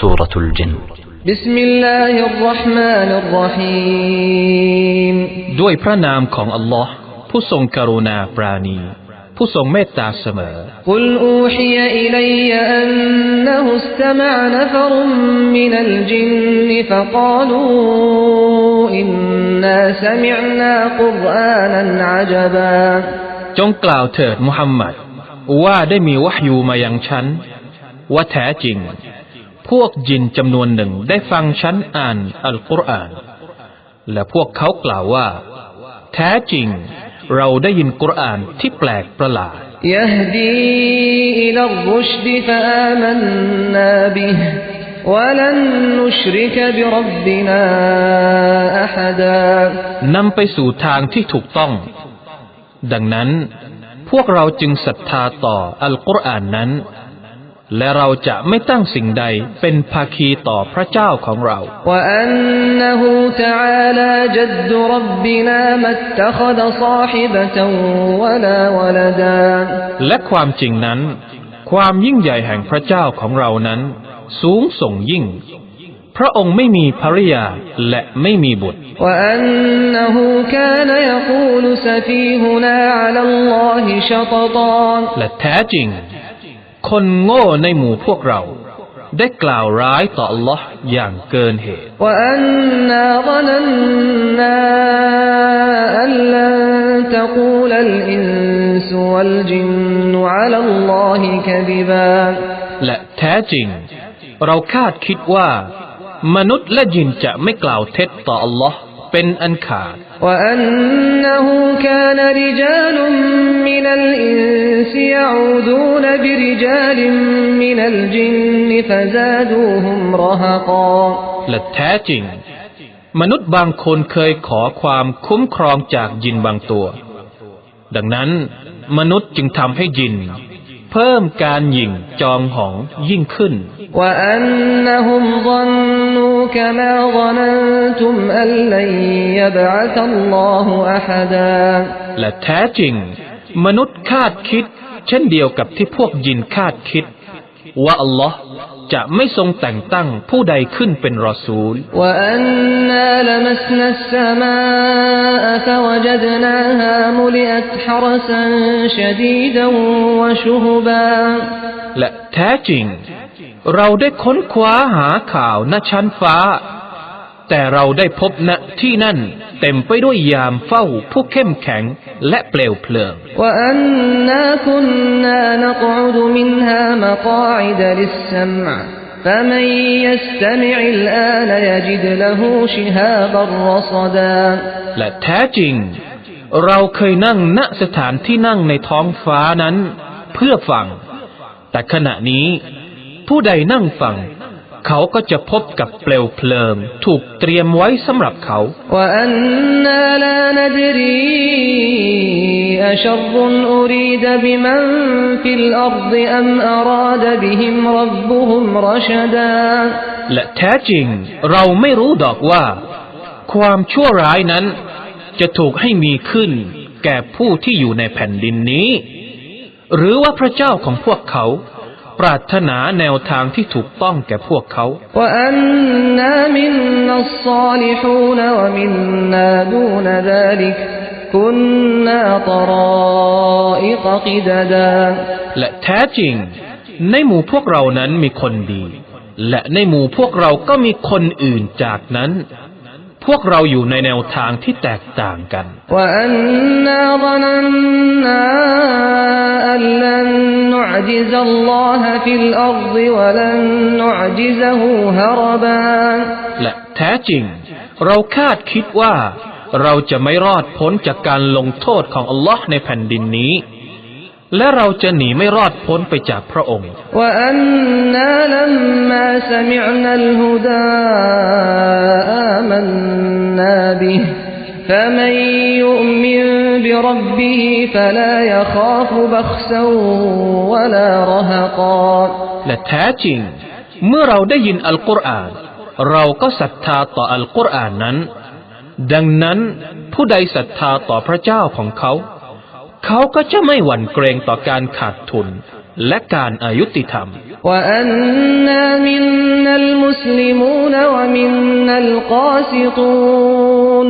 سورة الجن بسم الله الرحمن الرحيم ด้วยพระนามของอัลลอฮ์ผู้ทรงกรุณาปราณี ผู้ทรงเมตตาเสมอ قل أوحي إلي أنه استمع نفر من الجن فقالوا إنا سمعنا قرآنا عجبا จงกล่าวเถิดมุฮัมมัด ว่าได้มีวะฮยูมายังฉัน ว่าแท้จริง พวกยินจำนวนหนึ่งได้ฟังฉันอ่านอัลกุรอาน และพวกเขากล่าวว่า แท้จริง เราได้ยินกุรอานที่แปลกประหลาด يهدي إلى الرشد فآمنا به ولن نشرك بربنا أحدا นำไปสู่ทางที่ถูกต้อง ดังนั้น พวกเราจึงศรัทธาต่ออัลกุรอานนั้น และเราจะไม่ตั้งสิ่งใดเป็นภาคีต่อพระเจ้าของเรา และความจริงนั้น ความยิ่งใหญ่แห่งพระเจ้าของเรานั้น สูงส่งยิ่ง พระองค์ไม่มีภริยาและไม่มีบุตร และแท้จริง คนโง่ในหมู่พวกเรา ได้กล่าวร้ายต่อ Allah อย่างเกินเหตุและแท้จริง เราคาดคิดว่า มนุษย์และยินจะไม่กล่าวเท็จต่อ Allah เป็นอันขาดและแท้จริง มนุษย์บางคนเคยขอความคุ้มครองจากยินบางตัว ดังนั้นมนุษย์จึงทำให้ยินเพิ่มการหยิ่งจองหองยิ่งขึ้นวอันนุ كما ظننتم أن لن يبعث الله أحدا และแท้จริง มนุษย์คาดคิด เช่นเดียวกับที่พวกยินคาดคิด ว่าอัลลอฮ์จะไม่ทรงแต่งตั้งผู้ใดขึ้นเป็นรอซูล وأنا لمسنا السماء فوجدناها ملئت حرسا شديدا وشهبا และแท้จริง เราได้ค้นคว้าหาข่าวณชั้นฟ้า แต่เราได้พบณที่นั่น เต็มไปด้วยยามเฝ้าผู้เข้มแข็งและเปลวเพลิงและแท้จริง เราเคยนั่งณสถานที่นั่งในท้องฟ้านั้น เพื่อฟัง แต่ขณะนี้ ผู้ใดนั่งฟัง เขาก็จะพบกับเปลวเพลิง ถูกเตรียมไว้สำหรับเขาและแท้จริงเราไม่รู้ดอกว่า ความชั่วร้ายนั้น จะถูกให้มีขึ้น แก่ผู้ที่อยู่ในแผ่นดินนี้ หรือว่าพระเจ้าของพวกเขา ปรารถนาแนวทางที่ถูกต้องแก่พวกเขา وأنا منا الصالحون ومنا دون ذلك كنا طرائق قددا และแท้จริง ในหมู่พวกเรานั้นมีคนดี และในหมู่พวกเราก็มีคนอื่นจากนั้น พวกเราอยู่ในแนวทางที่แตกต่างกัน وأنا ظننا أن لن نعجز الله في الأرض ولن نعجزه هربا และแท้จริง เราคาดคิดว่า เราจะไม่รอดพ้นจากการลงโทษของอัลลอฮ์ในแผ่นดินนี้ และเราจะหนีไม่รอดพ้นไปจากพระองค์ وأنا لما سمعنا الهدى آمنا به فمن يؤمن بربه فلا يخاف بخسا ولا رهقا และแท้จริง เมื่อเราได้ยินอัลกุรอาน เราก็ศรัทธาต่ออัลกุรอานนั้น ดังนั้นผู้ใดศรัทธาต่อพระเจ้าของเขา เขาก็จะไม่หวั่นเกรงต่อการขาดทุน และการอายุติธรรม وأنا منا القاسطون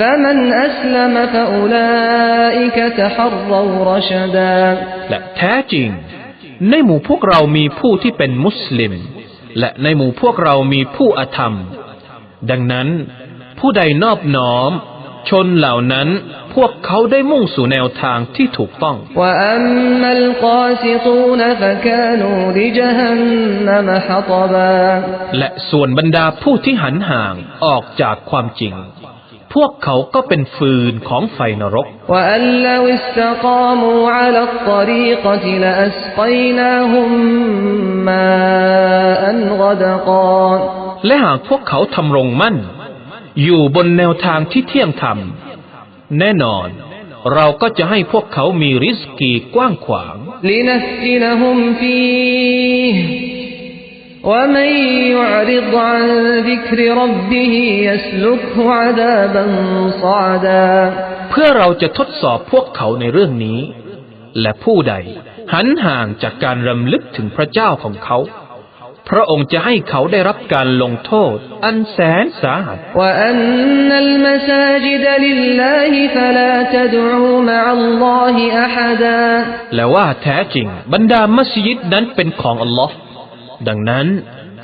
فمن أسلم فأولئك تحروا رشدا และแท้จริง ในหมู่พวกเรามีผู้ที่เป็นมุสลิม และในหมู่พวกเรามีผู้อธรรม ดังนั้น ผู้ใดนอบน้อม ชนเหล่านั้นพวกเขาได้มุ่งสู่แนวทางที่ถูกต้อง وأما القاسطون فكانوا لجهنم حطبا และส่วนบรรดาผู้ที่หันห่างออกจากความจริง พวกเขาก็เป็นฟืนของไฟนรก และหากพวกเขาทำรงมั่น อยู่บนแนวทางที่เที่ยงธรรม แน่นอน เราก็จะให้พวกเขามีริสกีกว้างขวางลินฟินฮุมฟี ومن يعرض عن ذكر ربه يسلكه عذابا صعدا เพื่อเราจะทดสอบพวกเขาในเรื่องนี้ และผู้ใดหันห่างจากการรำลึกถึงพระเจ้าของเขา พระองค์จะให้เขาได้รับการลงโทษ อันแสนสาหัส وأن المساجد لله فلا تدعوا مع الله أحدا และว่าแท้จริงบรรดามัสยิดนั้นเป็นของอัลลอฮ์ ดังนั้น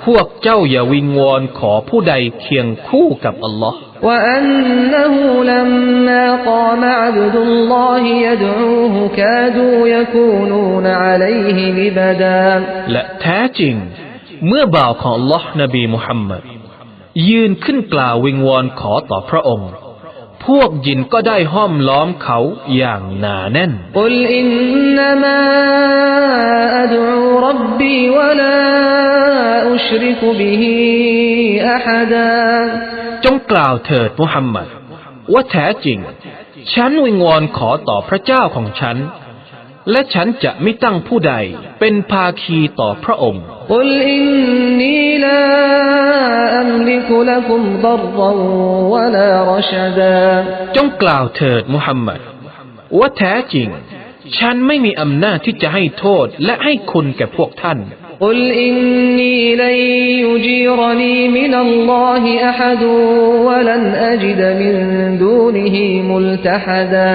พวกเจ้าอย่าวิงวอนขอผู้ใดเคียงคู่กับอัลลอฮ์ وأنه لما قام عبد الله يدعوه كادوا يكونون عليه لبدا และแท้จริง เมื่อบ่าวของอัลลอฮ์นบีมุฮัมมัดยืนขึ้นกล่าววิงวอนขอต่อพระองค์ พวกยินก็ได้ห้อมล้อมเขาอย่างหนาแน่น قل إنما أدعو ربي ولا أشرك به أحدا จงกล่าวเถิดมุฮัมมัด ว่าแท้จริง ฉันวิงวอนขอต่อพระเจ้าของฉัน และฉันจะไม่ตั้งผู้ใดเป็นภาคีต่อพระองค์ قل إني لا أملك لكم ضرا ولا رشدا จงกล่าวเถิดมุฮัมมัด ว่าแท้จริง ฉันไม่มีอำนาจที่จะให้โทษและให้คุณแก่พวกท่าน قل إني لن يجيرني من الله أحد ولن أجد من دونه ملتحدا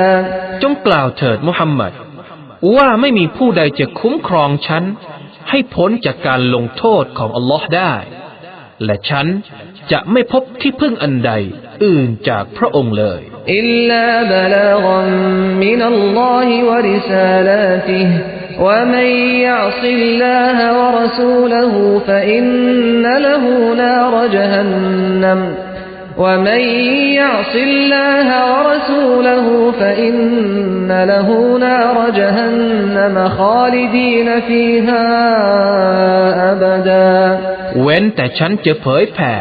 จงกล่าวเถิดมุฮัมมัด ว่าไม่มีผู้ใดจะคุ้มครองฉัน ให้พ้นจากการลงโทษของอัลลอฮ์ได้ และฉัน จะไม่พบที่พึ่งอันใดอื่นจากพระองค์เลย إلا بلاغا من الله ورسالاته ومن يعص الله ورسوله فإن له نار جهنم ومن يعص الله ورسوله فإن له نار جهنم خالدين فيها أبدا เว้นแต่ฉันจะเผยแผ่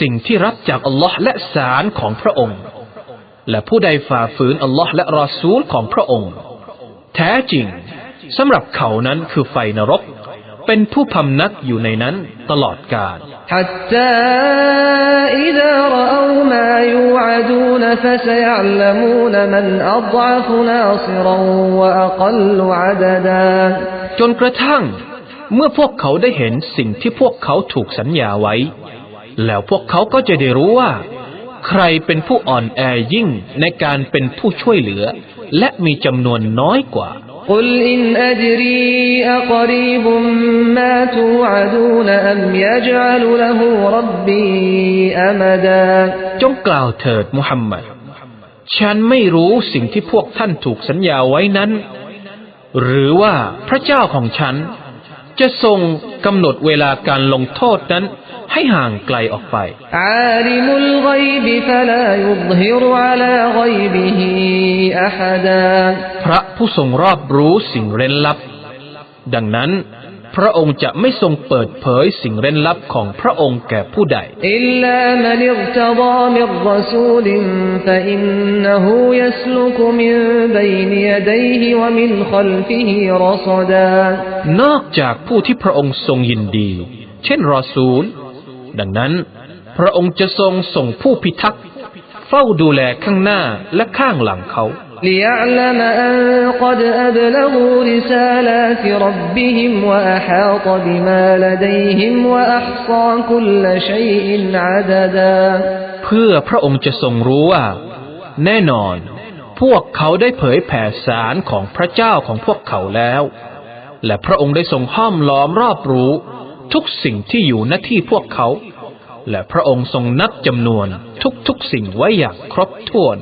สิ่งที่รับจากอัลลอฮ์และสารของพระองค์ และผู้ใดฝ่าฝืนอัลลอฮ์และรอซูลของพระองค์ แท้จริงสำหรับเขานั้นคือไฟนรก เป็นผู้พำนักอยู่ในนั้นตลอดกาลจนกระทั่ง เมื่อพวกเขาได้เห็นสิ่งที่พวกเขาถูกสัญญาไว้ แล้วพวกเขาก็จะได้รู้ว่า ใครเป็นผู้อ่อนแอยิ่งในการเป็นผู้ช่วยเหลือ และมีจำนวนน้อยกว่า قل إن أدري أقريب ما توعدون أم يجعل له ربي أمدا จงกล่าวเถิดมุฮัมมัด ฉันไม่รู้สิ่งที่พวกท่านถูกสัญญาไว้นั้น หรือว่าพระเจ้าของฉัน จะทรงกำหนดเวลาการลงโทษนั้น ให้ห่างไกลออกไปพระผู้ทรงรอบรู้สิ่งเร้นลับ ดังนั้น พระองค์จะไม่ทรงเปิดเผยสิ่งเร้นลับของพระองค์แก่ผู้ใดนอกนอกจากผู้ที่พระองค์ทรงยินดี เช่นรอซูล ดังนั้น พระองค์จะทรงส่งผู้พิทักษ์เฝ้าดูแลข้างหน้าและข้างหลังเขา ليعلم أن قد أبلغوا رسالات ربهم وأحاط بما لديهم وأحصى كل شيء عددا เพื่อพระองค์จะทรงรู้ว่า แน่นอน พวกเขาได้เผยแผ่สารของพระเจ้าของพวกเขาแล้ว และพระองค์ได้ทรงห้อมล้อมรอบรู้ ทุกสิ่งที่อยู่ณที่พวกเขา และพระองค์ทรงนับจำนวนทุกๆสิ่งไว้อย่างครบถ้วน